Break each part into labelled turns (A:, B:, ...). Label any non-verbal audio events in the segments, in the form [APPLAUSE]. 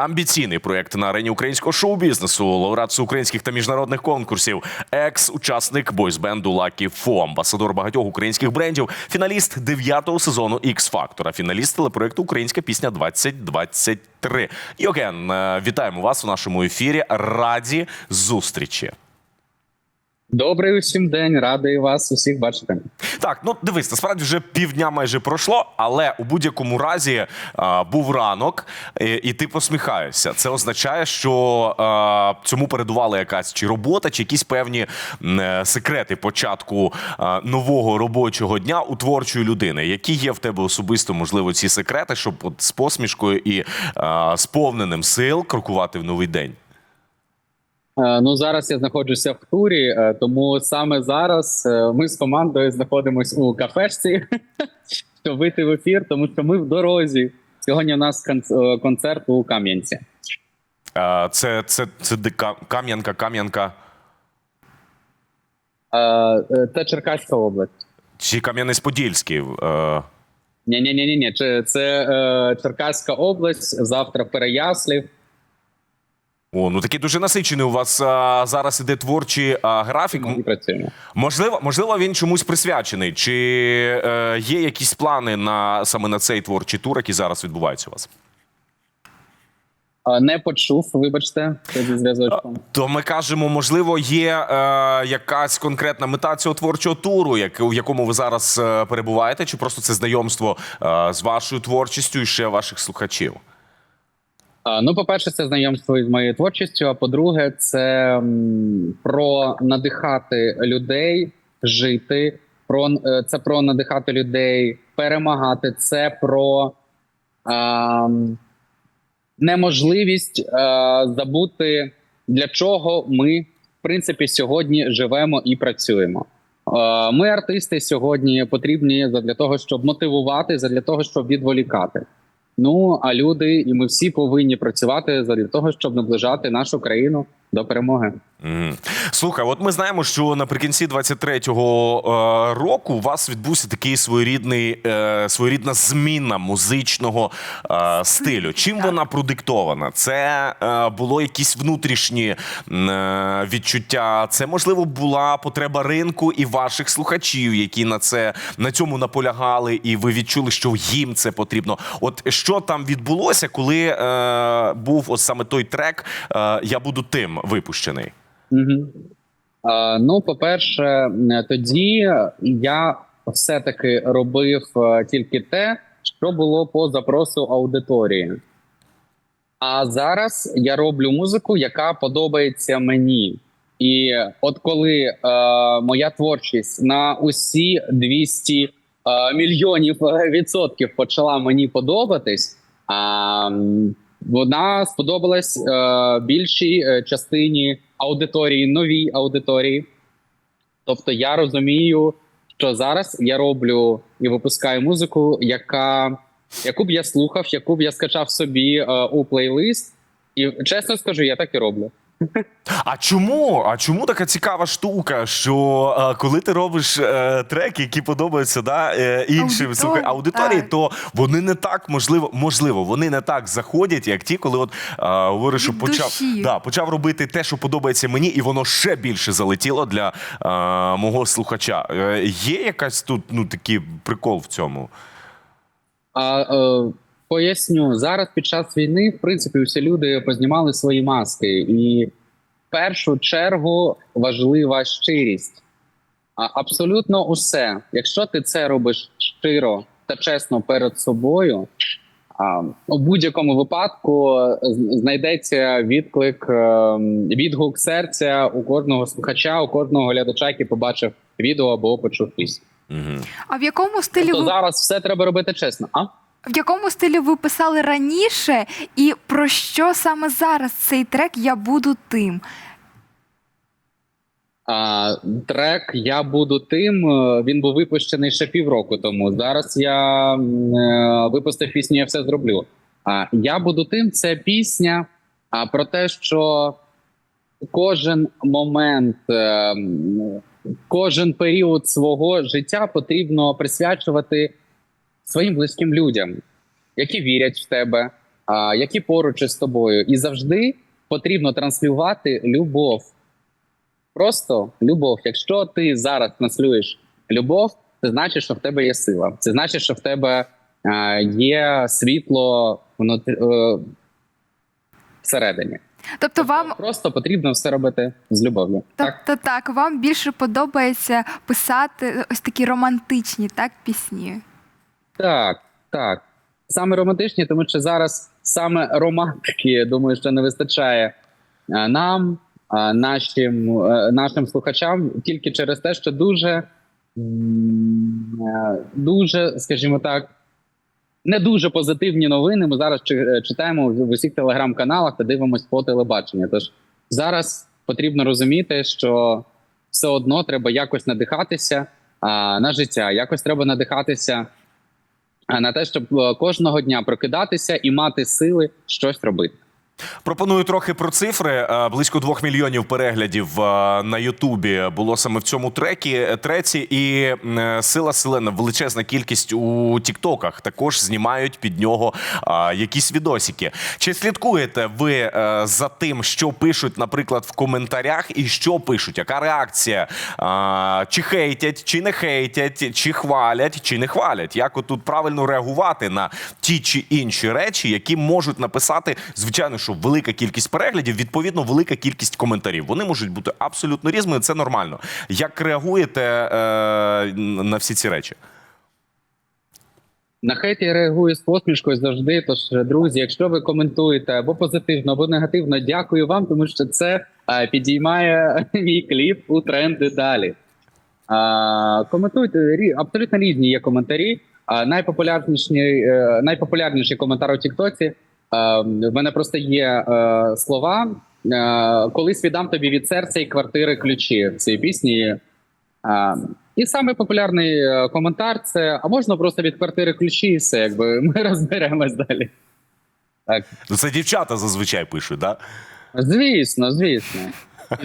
A: Амбіційний проєкт на арені українського шоу-бізнесу, лауреат українських та міжнародних конкурсів, екс-учасник бойсбенду Лакі Фо, амбасадор багатьох українських брендів, фіналіст дев'ятого сезону X Factor, фіналіст телепроекту Українська пісня 2023. Йоген, е, вітаємо вас у нашому ефірі. Раді зустрічі.
B: Добрий усім день, радий вас усіх бачити.
A: Так, ну дивись, насправді вже півдня майже пройшло, але у будь-якому разі а, був ранок, і, і ти посміхаєшся. Це означає, що а, цьому передувала якась чи робота, чи якісь певні м, е, секрети початку а, нового робочого дня у творчої людини. Які є в тебе особисто, можливо, ці секрети, щоб от з посмішкою і а, сповненим сил крокувати в новий день?
B: Е, Ну зараз я знаходжуся в турі, е, тому саме зараз е, ми з командою знаходимося у кафешці, [LAUGHS] щоб вийти в ефір, тому що ми в дорозі. Сьогодні у нас концерт у Кам'янці.
A: Це, це, це Кам'янка, Кам'янка
B: Це Черкаська область.
A: чи Кам'янець-Подільський?
B: Ні, ні, ні, ні. Це, Черкаська область. Завтра Переяслів.
A: О, ну такий дуже насичений у вас а, зараз іде творчий а, графік.
B: Ми працюємо.
A: Можливо, можливо, він чомусь присвячений. Чи е, є якісь плани на саме на цей творчий тур, який зараз відбувається у вас?
B: Е, Не почув, вибачте, зі зв'язочком.
A: То ми кажемо, можливо, є е, якась конкретна мета цього творчого туру, як, в якому ви зараз е, перебуваєте, чи просто це знайомство е, з вашою творчістю і ще ваших слухачів?
B: А, Ну, по-перше, це знайомство із моєю творчістю. А по-друге, це про надихати людей жити. Про е, це про надихати людей, перемагати. Це про а, неможливість а, забути, для чого ми, в принципі, сьогодні живемо і працюємо. Е, Ми, артисти, сьогодні потрібні для того, щоб мотивувати, для того, щоб відволікати. Ну а люди, і ми всі повинні працювати для того, щоб наближати нашу країну до перемоги.
A: Слухай, от ми знаємо, що наприкінці 23-го е, року у вас відбувся такий своєрідний е, своєрідна зміна музичного е, стилю. Чим вона продиктована? Це було якісь внутрішні відчуття. Це можливо була потреба ринку і ваших слухачів, які на це на цьому наполягали, і ви відчули, що їм це потрібно. От що там відбулося, коли був от саме той трек Я буду тим випущений.
B: Угу. А, ну, по-перше, е, тоді я все-таки робив е, тільки те, що було по запросу аудиторії. А зараз я роблю музику, яка подобається мені. І от коли е, моя творчість на усі 200 е, мільйонів е, відсотків почала мені подобатись, а, вона сподобалась е, більшій е, частині аудиторії, новій аудиторії. Тобто я розумію, що зараз я роблю і випускаю музику, яка, яку б я слухав, яку б я скачав собі е, у плейлист. І чесно скажу, я так і роблю.
A: А чому? А чому така цікава штука? Що е, коли ти робиш е, треки, які подобаються да, е, іншим
C: Аудиторії,
A: слухай, аудиторії,
C: так.
A: то вони не так можливо, можливо, вони не так заходять, як ті, коли от е, говориш, що
C: Від
A: почав,
C: душі.
A: да, почав робити те, що подобається мені, і воно ще більше залетіло для е, мого слухача. Е, є якась тут ну такий прикол в цьому?
B: А е, поясню зараз під час війни, в принципі, всі люди познімали свої маски, і в першу чергу важлива щирість. А абсолютно усе. Якщо ти це робиш щиро та чесно перед собою, а, у будь-якому випадку знайдеться відклик, е, відгук серця у кожного слухача, у кожного глядача, який побачив відео або почув пісню.
A: Угу.
C: А в якому стилі
B: Тобто
C: ви
B: зараз все треба робити чесно. А?
C: В якому стилі ви писали раніше, і про що саме зараз цей трек Я буду тим?
B: А, трек Я буду тим. е, Він був випущений ще півроку тому. Зараз я е, випустив пісню, я все зроблю. А я буду тим. Це пісня а, про те, що кожен момент, е, кожен період свого життя потрібно присвячувати своїм близьким людям, які вірять в тебе, а, які поруч із тобою. І завжди потрібно транслювати любов. Просто любов. Якщо ти зараз транслюєш любов, це значить, що в тебе є сила. Це значить, що в тебе е, є світло внутрі, е, всередині.
C: Тобто вам
B: Просто потрібно все робити з любов'ю. Так?
C: Тобто так, вам більше подобається писати ось такі романтичні так, пісні.
B: Так, так. Саме романтичні, тому що зараз саме романтики, думаю, що не вистачає е, нам, е, нашим, е, нашим слухачам, тільки через те, що дуже, дуже, скажімо так, не дуже позитивні новини. Ми зараз читаємо в усіх телеграм-каналах та дивимося по телебаченню. Тож зараз потрібно розуміти, що все одно треба якось надихатися на життя, якось треба надихатися на те, щоб е, кожного дня прокидатися і мати сили щось робити.
A: Пропоную трохи про цифри. Е, Близько двох мільйонів переглядів е, на Ютубі було саме в цьому трекі. е, Треці і сила селена величезна кількість у Тіктоках. Також знімають під нього якісь відосики. Чи слідкуєте ви за тим, що пишуть, наприклад, в коментарях, і що пишуть? Яка реакція? Чи хейтять, чи не хейтять, чи хвалять, чи не хвалять? Як от тут правильно реагувати на ті чи інші речі, які можуть написати, звичайно, що велика кількість переглядів, відповідно, велика кількість коментарів. Вони можуть бути абсолютно різними. Це нормально. Як реагуєте е, на всі ці речі?
B: На хейт я реагую з посмішкою завжди. Тож, друзі, якщо ви коментуєте або позитивно, або негативно, дякую вам, тому що це е, підіймає [LAUGHS] мій кліп у тренди далі. А, коментуйте абсолютно різні є коментарі. А, найпопулярніші, е, найпопулярніший коментар у Тіктоці. Е, В мене просто є е, слова. е, Колись віддам тобі від серця і квартири ключі в цій пісні. А, і самий популярний е, коментар це: а можна просто від квартири ключі, і все, якби ми [LAUGHS] розберемось далі. Так.
A: Ну, Це дівчата зазвичай пишуть, да?
B: Звісно, звісно.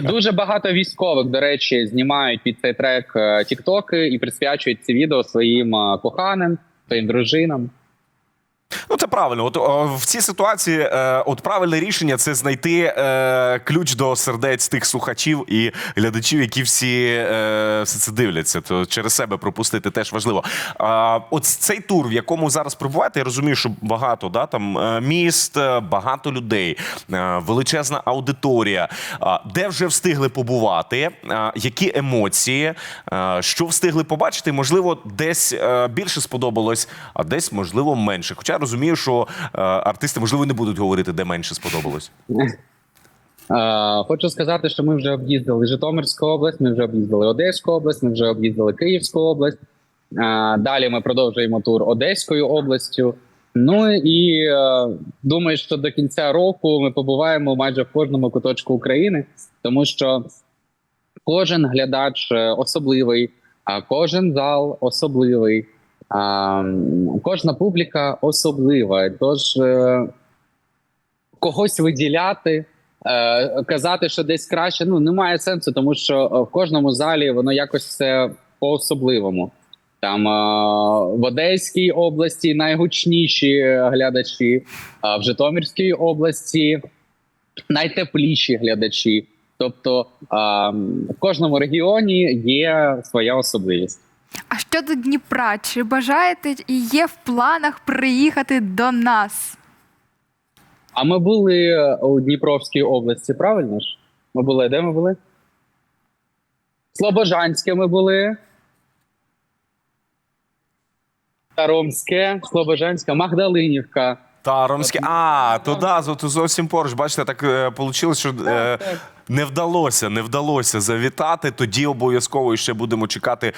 B: [LAUGHS] Дуже багато військових, до речі, знімають під цей трек тіктоки і присвячують ці відео своїм коханим, своїм дружинам.
A: Ну, це правильно. От в цій ситуації, е, от правильне рішення це знайти е, ключ до сердець тих слухачів і глядачів, які всі е, все це дивляться. То через себе пропустити теж важливо. А, от цей тур, в якому зараз перебуваєте, я розумію, що багато да, там міст, багато людей, величезна аудиторія. Де вже встигли побувати? Які емоції? Що встигли побачити? Можливо, десь більше сподобалось, а десь можливо менше. Хоча я розумію, що е, артисти можливо не будуть говорити, де менше сподобалось.
B: Е, Хочу сказати, що ми вже об'їздили Житомирську область, ми вже об'їздили Одеську область, ми вже об'їздили Київську область. Е, Далі ми продовжуємо тур Одеською областю. Ну і думаю, що до кінця року ми побуваємо майже в кожному куточку України, тому що кожен глядач особливий, а кожен зал особливий, а, кожна публіка особлива. Тож е, когось виділяти. Е, казати, що десь краще, ну немає сенсу, тому що е, в кожному залі воно якось все по-особливому. Там е, в Одеській області найгучніші глядачі, а в Житомирській області найтепліші глядачі. Тобто е, в кожному регіоні є своя особливість.
C: А щодо Дніпра, чи бажаєте і є в планах приїхати до нас?
B: А ми були у Дніпровській області, правильно ж? Ми були де ми були? Слобожанське ми були. Таромське, Слобожанська, Магдалинівка.
A: Та Ромське, а то зовсім поруч. Бачите, так е, вийшло, що е,
B: так.
A: Не вдалося, не вдалося завітати. Тоді обов'язково ще будемо чекати е,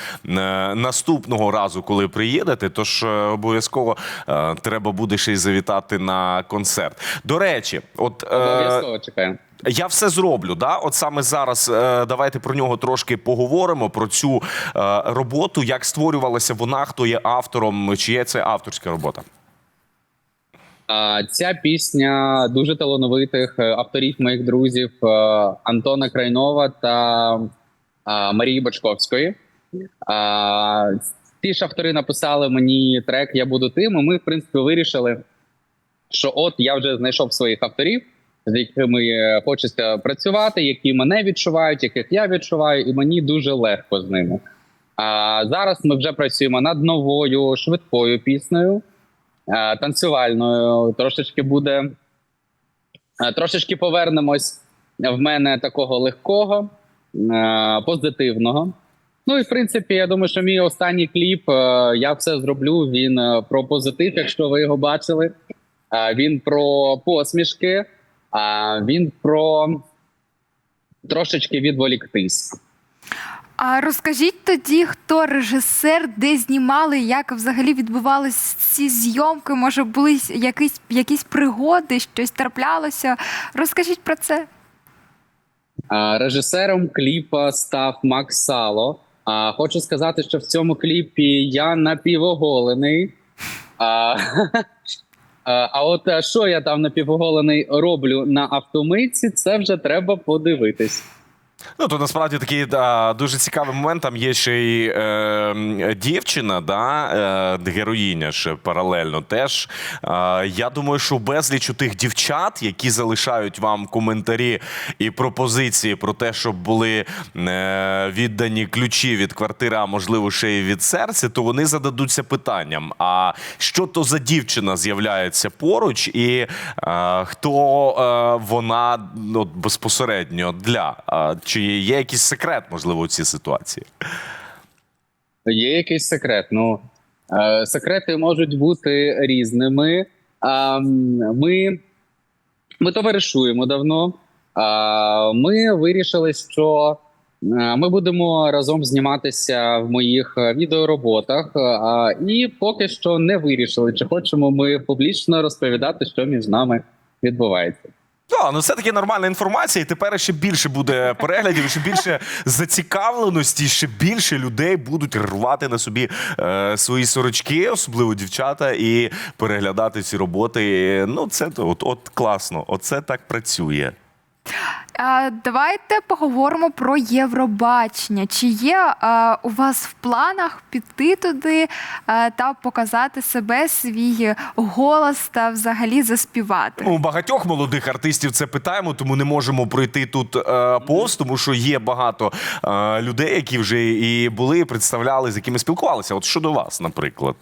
A: наступного разу, коли приїдете. Тож е, обов'язково е, треба буде ще й завітати на концерт. До речі, от
B: Обов'язково чекаємо.
A: я все зроблю. Да? От саме зараз давайте про нього трошки поговоримо. Про цю роботу, як створювалася вона, хто є автором, чи є це авторська робота.
B: Ця пісня дуже талановитих е, авторів моїх друзів е, Антона Крайнова та Марії Бочковської. Ті ж автори написали мені трек Я буду тим. і Ми, в принципі, вирішили що от я вже знайшов своїх авторів, з якими хочеться працювати, які мене відчувають, яких я відчуваю, і мені дуже легко з ними. А зараз ми вже працюємо над новою швидкою піснею, танцювальною. Трошечки буде е, трошечки повернемось в мене такого легкого, е, позитивного. Ну і в принципі, я думаю, що мій останній кліп е, я все зроблю. Він е, про позитив, якщо ви його бачили. Е, Він про посмішки, а він про трошечки відволіктись.
C: А розкажіть тоді, хто режисер, де знімали, як взагалі відбувалися ці зйомки? Може, були якісь, якісь пригоди, щось траплялося? Розкажіть про це.
B: Режисером кліпа став Макс Сало. А, Хочу сказати, що в цьому кліпі я напівоголений. А, [LAUGHS] а от що я там напівоголений роблю на автомийці, це вже треба подивитись.
A: Ну, то насправді такий да, дуже цікавий момент. Там є ще й е, дівчина, да, е, героїня ще паралельно теж. Е, я думаю, що безліч у тих дівчат, які залишають вам коментарі і пропозиції про те, щоб були е, віддані ключі від квартири, а можливо, ще й від серця, то вони зададуться питанням: а що то за дівчина з'являється поруч, і е, хто е, вона ну, безпосередньо для? Е, чи є якийсь секрет, можливо, у цій ситуації?
B: Є якийсь секрет. Ну е, секрети можуть бути різними. А, ми, ми товаришуємо давно. А, ми вирішили, що е, ми будемо разом зніматися в моїх е, відеороботах. А, і поки що не вирішили, чи хочемо ми публічно розповідати, що між нами відбувається.
A: Так, ну це таки нормальна інформація, і тепер ще більше буде переглядів, ще більше [LAUGHS] зацікавленості, ще більше людей будуть рвати на собі е, свої сорочки, особливо дівчата, і переглядати ці роботи. Ну, це от, от класно, оце так працює.
C: Давайте поговоримо про Євробачення. Чи є у вас в планах піти туди та показати себе, свій голос та взагалі заспівати?
A: У багатьох молодих артистів це питаємо, тому не можемо пройти тут е, повз, тому що є багато е, людей, які вже і були, і представляли, з якими спілкувалися. От щодо вас, наприклад.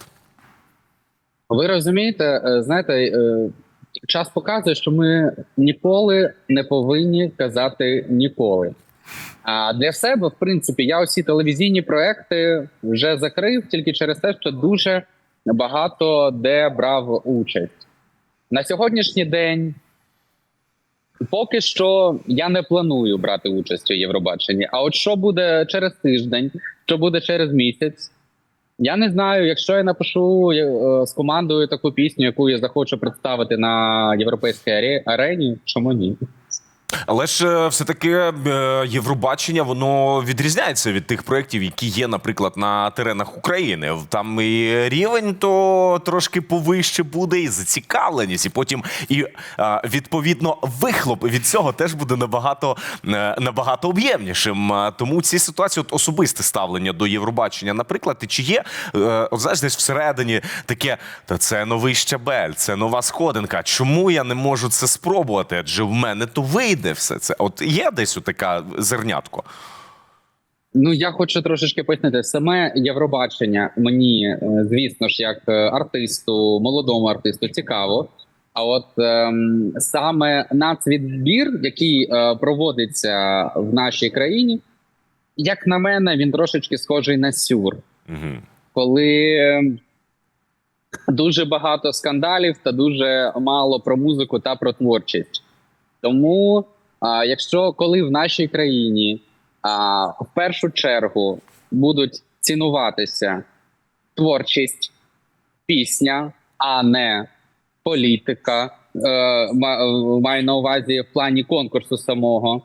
B: Ви розумієте, е, знаєте, час показує, що ми ніколи не повинні казати ніколи. А для себе, в принципі, я усі телевізійні проекти вже закрив тільки через те, що дуже багато де брав участь. На сьогоднішній день поки що я не планую брати участь у Євробаченні. А от що буде через тиждень, що буде через місяць, я не знаю, якщо я напишу е, з командою таку пісню, яку я захочу представити на європейській аре- арені, чому ні?
A: Але ж е, все-таки е, Євробачення воно відрізняється від тих проєктів, які є, наприклад, на теренах України. Там і рівень то трошки повище буде, і зацікавленість, і потім і е, відповідно вихлоп від цього теж буде набагато набагато об'ємнішим. Тому ці ситуації, от особисте ставлення до Євробачення, наприклад, і чи є от знаєш, десь всередині таке, та це новий щабель, це нова сходинка. Чому я не можу це спробувати? Адже в мене то вийде все це. От є десь така зернятко.
B: Ну я хочу трошечки пояснити. Саме Євробачення мені, е, звісно ж, як е, артисту, молодому артисту, цікаво. А от ем, саме нацвідбір, який е, проводиться в нашій країні, як на мене, він трошечки схожий на сюр.
A: Угу.
B: коли ем, дуже багато скандалів та дуже мало про музику та про творчість. Тому, а, якщо коли в нашій країні а, в першу чергу будуть цінуватися творчість, пісня, а не політика, е, ма- маю на увазі в плані конкурсу самого,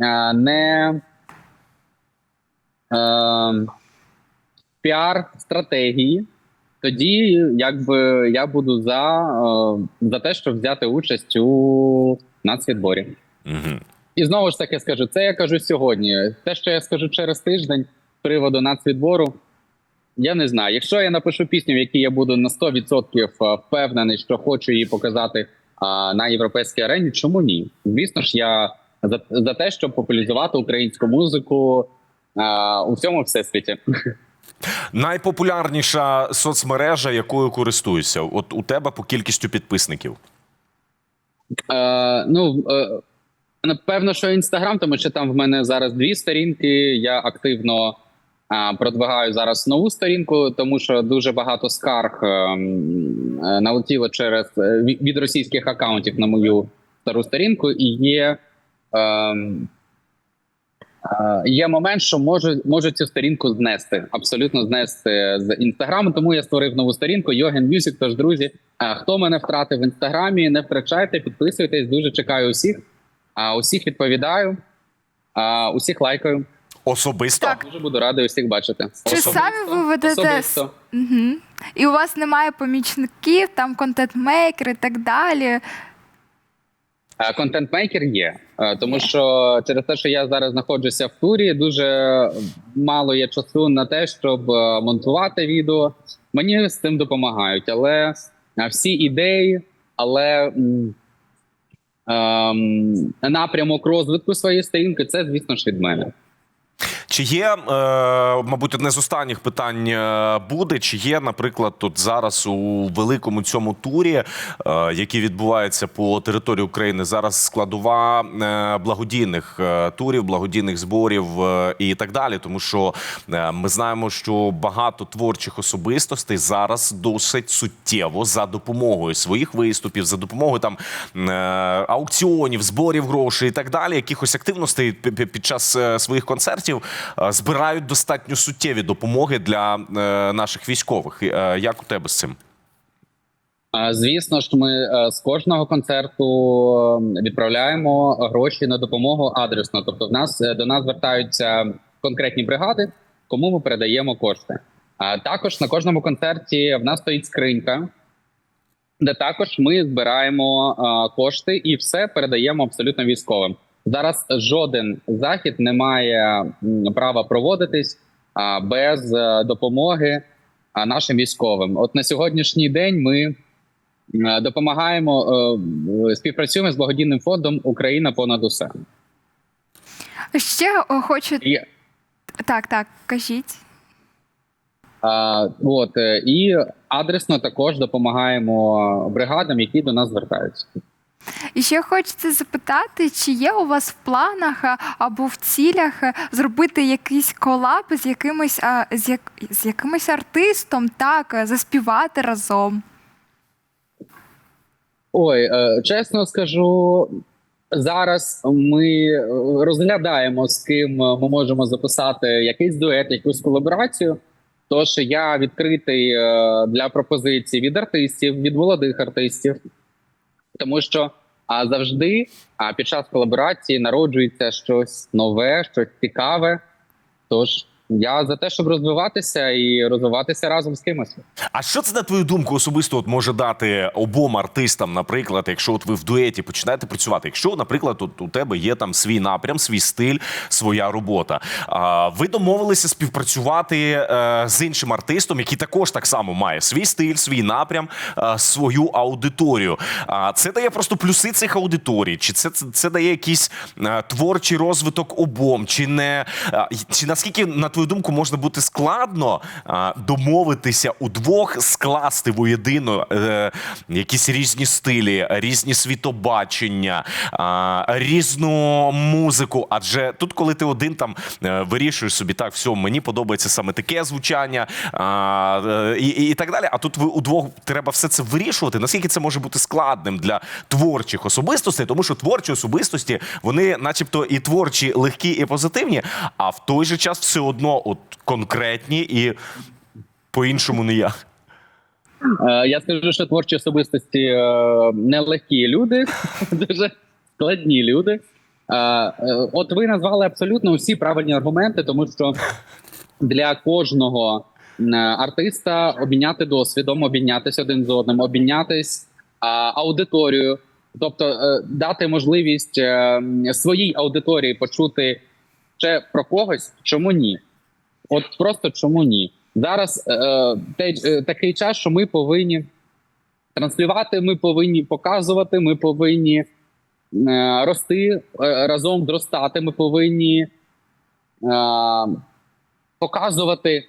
B: е, не е, піар стратегії, тоді якби я буду за, е, за те, щоб взяти участь у нацвідборі.
A: Угу.
B: І знову ж таки скажу, це я кажу сьогодні. Те, що я скажу через тиждень з приводу нацвідбору, я не знаю. Якщо я напишу пісню, в якій я буду на 100% впевнений, що хочу її показати а, на європейській арені, чому ні? Звісно ж, я за, за те, щоб популяризувати українську музику а, у всьому всесвіті.
A: Найпопулярніша соцмережа, якою користуєшся? От у тебе по кількістю підписників.
B: Е, ну е, напевно, що інстаграм, тому що там в мене зараз дві сторінки. Я активно е, продвигаю зараз нову сторінку, тому що дуже багато скарг е, м, е, налетіло через е, від російських акаунтів на мою стару сторінку, і є. Е, м, е, Є момент, що можу, можу цю сторінку знести, абсолютно знести з інстаграму. Тому я створив нову сторінку Йоген Music. Тож, друзі, а хто мене втратив в інстаграмі, не втрачайте, підписуйтесь. Дуже чекаю усіх. А усіх відповідаю, а усіх лайкаю.
A: Особисто?
C: Так.
B: Дуже буду радий усіх бачити.
C: Чи
A: Особисто.
C: самі ви ведете
B: Особисто.
C: Угу. І у вас немає помічників, там контент-мейкер і так далі.
B: А, Контент-мейкер є, Е, тому що через те, що я зараз знаходжуся в турі, дуже мало є часу на те, щоб е, монтувати відео. Мені з цим допомагають, але е, всі ідеї, але м, ем, напрямок розвитку своєї сторінки, це звісно ж від мене.
A: Чи є, е, мабуть, одне з останніх питань е, буде, чи є, наприклад, тут зараз у великому цьому турі, е, який відбувається по території України, зараз складова благодійних турів, благодійних зборів і так далі. Тому що ми знаємо, що багато творчих особистостей зараз досить суттєво за допомогою своїх виступів, за допомогою там аукціонів, зборів грошей і так далі, якихось активностей пі- пі- під час своїх концертів збирають достатньо суттєві допомоги для е, наших військових. Е, Як у тебе з цим?
B: Звісно ж, ми е, з кожного концерту е, відправляємо гроші на допомогу адресно. Тобто, в нас е, до нас звертаються конкретні бригади, кому ми передаємо кошти. А також на кожному концерті в нас стоїть скринька, де також ми збираємо е, кошти і все передаємо абсолютно військовим. Зараз жоден захід не має права проводитись без е, допомоги нашим військовим. От на сьогоднішній день ми допомагаємо, е, співпрацюємо з благодійним фондом Україна понад усе.
C: Ще хочу.
B: І,
C: Так, так, кажіть.
B: а, от, е, і адресно також допомагаємо бригадам, які до нас звертаються.
C: І ще хочеться запитати, чи є у вас в планах або в цілях е, зробити якийсь колаб з якимось, з, як, з якимось артистом, так, е, заспівати разом.
B: Ой, е, чесно скажу, зараз ми е, розглядаємо з ким ми можемо записати якийсь дует, якусь колаборацію. Тож я відкритий е, для пропозицій від артистів, від молодих артистів, тому що а завжди а під час колаборації народжується щось нове, щось цікаве. Тож я за те, щоб розвиватися і розвиватися разом з кимось.
A: А що це на твою думку особисто от може дати обом артистам, наприклад, якщо от ви в дуеті починаєте працювати? Якщо, наприклад, от у тебе є там свій напрям, свій стиль, своя робота. А ви домовилися співпрацювати е, з іншим артистом, який також так само має свій стиль, свій напрям, е, свою аудиторію. А це дає просто плюси цих аудиторій, чи це, це, це дає якийсь е, творчий розвиток обом, чи не чи наскільки на твою думку можна бути складно домовитися удвох, скласти воєдино е, якісь різні стилі, різні світобачення, різну музику. Адже тут, коли ти один там е, вирішуєш собі, так, все, мені подобається саме таке звучання е, і, і так далі. А тут ви удвох треба все це вирішувати. Наскільки це може бути складним для творчих особистостей, тому що творчі особистості вони, начебто, і творчі, легкі і позитивні, а в той же час все одно от конкретні і по-іншому ніяк.
B: Е, Я скажу, що творчі особистості е, нелегкі люди, [LAUGHS] дуже складні люди. Е, От ви назвали абсолютно усі правильні аргументи, тому що для кожного артиста обміняти досвідом, обмінятися один з одним, обмінятись аудиторією, тобто дати можливість своїй аудиторії почути ще про когось, чому ні? От просто чому ні? зараз е, те, е, такий час, що ми повинні транслювати, ми повинні показувати, ми повинні е, рости е, разом зростати. Ми повинні е, показувати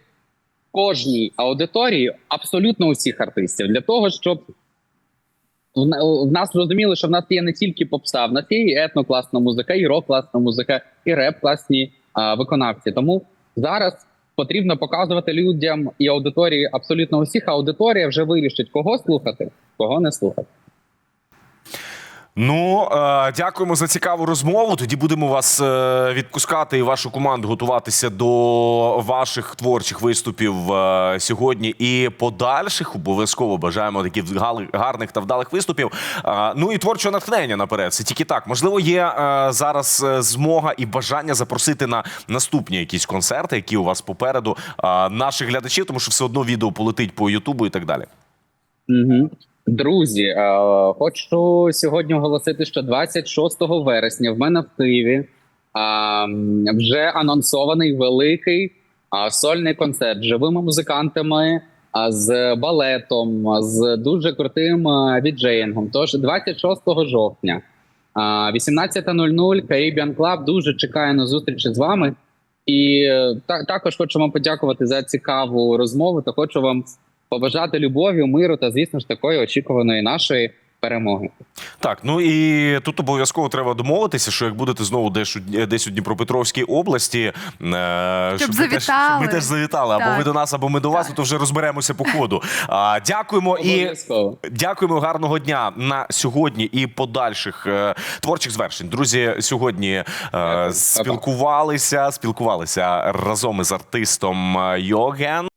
B: кожній аудиторії абсолютно усіх артистів для того, щоб в нас розуміли, що в нас є не тільки попса, в нас є і етно класна музика, і рок класна музика, і реп класні а, виконавці. Тому зараз потрібно показувати людям і аудиторії абсолютно усіх. Аудиторія вже вирішить, кого слухати, кого не слухати.
A: Ну, е, дякуємо за цікаву розмову. Тоді будемо вас е, відпускати і вашу команду готуватися до ваших творчих виступів е, сьогодні і подальших. Обов'язково бажаємо таких гарних та вдалих виступів. Ну і творчого натхнення наперед. Це тільки так. Можливо, є зараз змога і бажання запросити на наступні якісь концерти, які у вас попереду наших глядачів, тому що все одно відео полетить по Ютубу і так далі.
B: Угу. Друзі, е, хочу сьогодні оголосити, що 26 вересня в мене в Києві вже анонсований великий сольний концерт з живими музикантами, з балетом, з дуже крутим віджеїнгом. Тож 26 жовтня, е, 18.00 Caribbean Club дуже чекає на зустрічі з вами. І е, та, також хочу вам подякувати за цікаву розмову. Та хочу вам побажати любові, миру та, звісно ж, такої очікуваної нашої перемоги.
A: Так, ну і тут обов'язково треба домовитися, що як будете знову десь у, десь у Дніпропетровській області, е, щоб, ми теж, щоб ми
C: завітали.
A: теж завітали, або ви до нас, або ми до вас, то вже розберемося по ходу. А, дякуємо і дякуємо гарного дня на сьогодні і подальших е, творчих звершень. Друзі, сьогодні е, спілкувалися, спілкувалися разом із артистом е, Йоген.